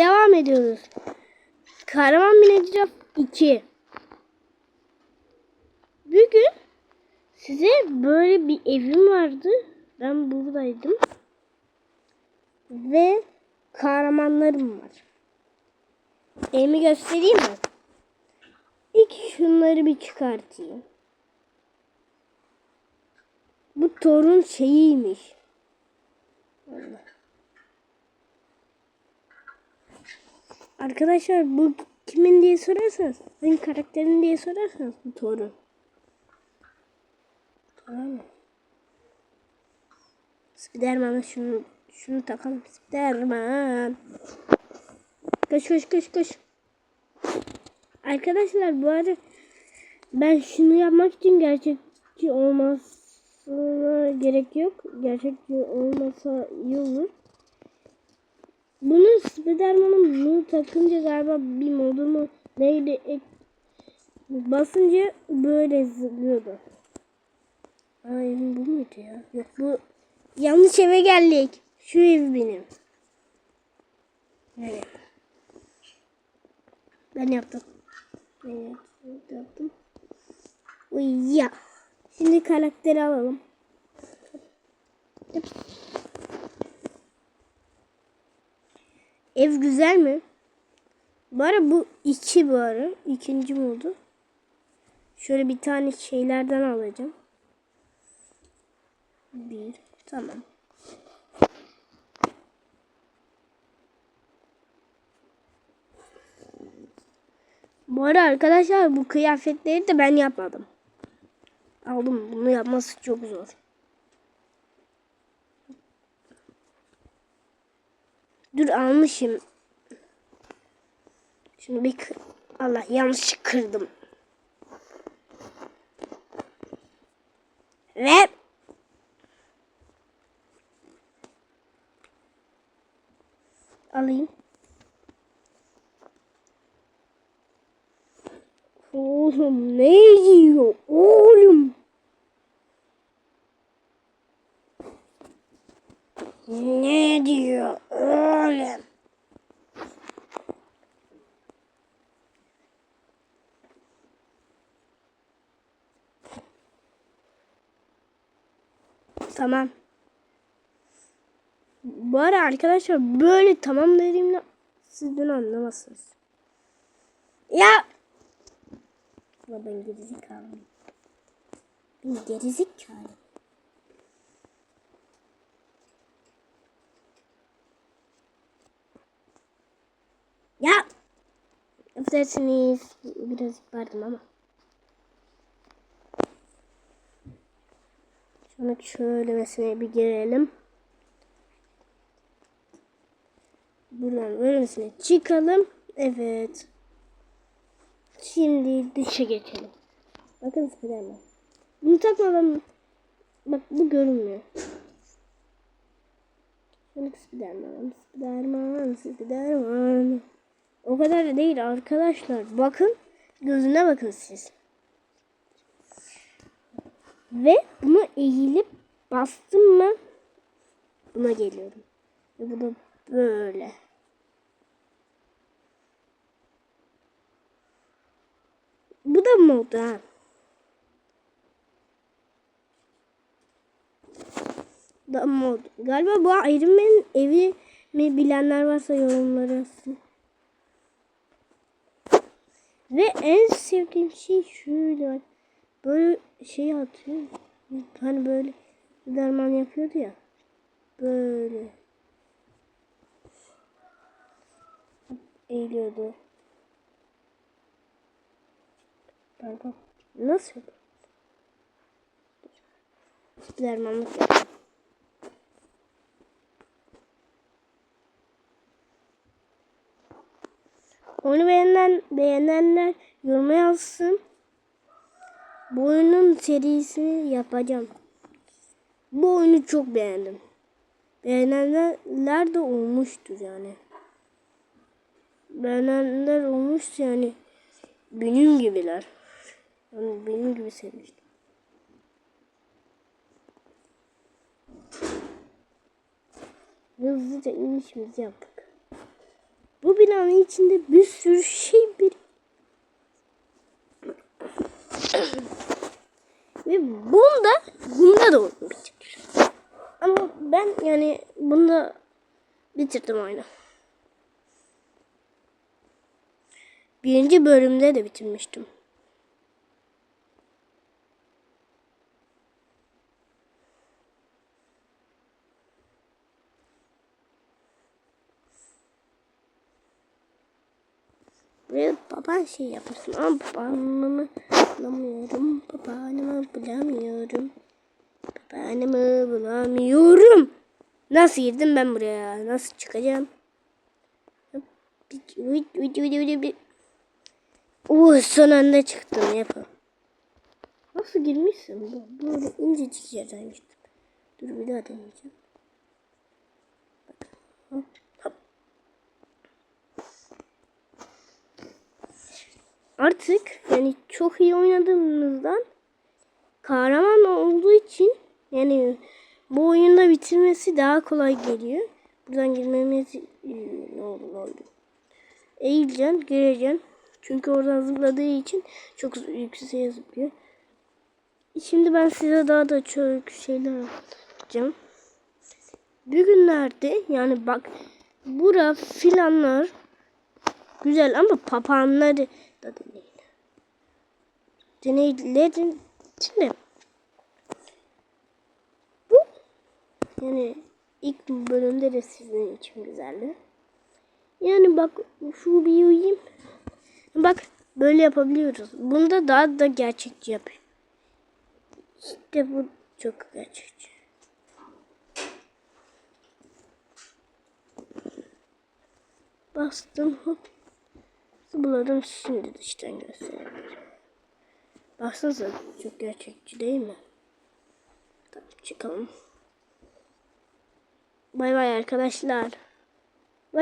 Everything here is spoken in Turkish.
devam ediyoruz. Kahraman Binecraf 2. Bugün size böyle bir evim vardı. Ben buradaydım. Ve kahramanlarım var. Evimi göstereyim mi? İlk şunları bir çıkartayım. Bu torun şeyiymiş. Allah. Arkadaşlar bu kimin diye sorarsanız, senin karakterin diye sorarsanız bu torun. Tamam mı? Spiderman'a şunu şunu takalım. Spiderman. Koş koş koş koş. Arkadaşlar bu arada ben şunu yapmak için gerçekçi olmasına gerek yok. Gerçekçi olmasa iyi olur. Bunu Spiderman'ın bunu takınca galiba bir modu mu neydi ek, basınca böyle zıplıyordu. Ay bu muydu ya? Yok bu yanlış eve geldik. Şu ev benim. Evet. Ben yaptım. Evet, yaptım. Uy ya. Şimdi karakteri alalım. Ev güzel mi? Bu ara bu iki bu ara. İkinci mi oldu? Şöyle bir tane şeylerden alacağım. Bir. Tamam. Bu arada arkadaşlar bu kıyafetleri de ben yapmadım. Aldım. Bunu yapması çok zor. Dur almışım. Şimdi bir Allah yanlış kırdım. Ve alayım. Oğlum ne diyor oğlum? Ne diyor oğlum? Tamam. Bu ara arkadaşlar böyle tamam dediğimde siz bunu anlamazsınız. Ya ben gerizekalıyım. Ben gerizekalıyım. Ya! Affedersiniz. Biraz vardım ama. Şunu şöyle mesela bir girelim. Buradan böylesine çıkalım. Evet. Şimdi dışa geçelim. Bakın Spiderman. Bunu takmadan bak bu görünmüyor. Şöyle Spiderman, Spiderman, Spiderman. O kadar da değil arkadaşlar. Bakın gözüne bakın siz. Ve bunu eğilip bastım mı buna geliyorum. Ve bu da böyle. Bu da mod ha. Da mod. Galiba bu Iron Man'in evi mi bilenler varsa yorumlara yazsın. Ve en sevdiğim şey şöyle. Böyle şey atıyor. Hani böyle derman yapıyordu ya. Böyle. Eğiliyordu. Pardon. Nasıl? Dermanlık yapıyor. Oyunu beğenen, beğenenler yoruma yazsın. Bu oyunun serisini yapacağım. Bu oyunu çok beğendim. Beğenenler de olmuştur yani. Beğenenler olmuş yani. Benim gibiler. Yani benim gibi sevmiştim. Hızlıca inişimizi yaptık. Bu binanın içinde bir sürü şey bir ve bunda bunda da oyunu bitirdim. Ama ben yani bunda bitirdim oyunu. Birinci bölümde de bitirmiştim. Ve baban şey yapmışsın ama babaannemi bulamıyorum. Babaannemi bulamıyorum. Babaannemi bulamıyorum. Nasıl girdim ben buraya? Nasıl çıkacağım? Oo son anda çıktım yapalım. Nasıl girmişsin? Böyle incecik yerden gittim. Dur bir daha deneyeceğim. Bak. Hop. Hop. Artık yani çok iyi oynadığımızdan kahraman olduğu için yani bu oyunda bitirmesi daha kolay geliyor. Buradan girmemiz ne oldu ne oldu. Eğileceksin, gireceksin. Çünkü oradan zıpladığı için çok yükseğe zıplıyor. Şimdi ben size daha da çok şeyler anlatacağım. Bugünlerde yani bak bura filanlar güzel ama papağanları da deneyin. Deneylerin içinde bu yani ilk bölümde de sizin için güzeldi. Yani bak şu bir uyuyayım. Bak böyle yapabiliyoruz. Bunda daha da gerçekçi yapıyor. İşte bu çok gerçekçi. Bastım hop. Zıpladım şimdi dıştan gösterebilirim. Baksanıza çok gerçekçi değil mi? Tamam çıkalım. Bay bay arkadaşlar.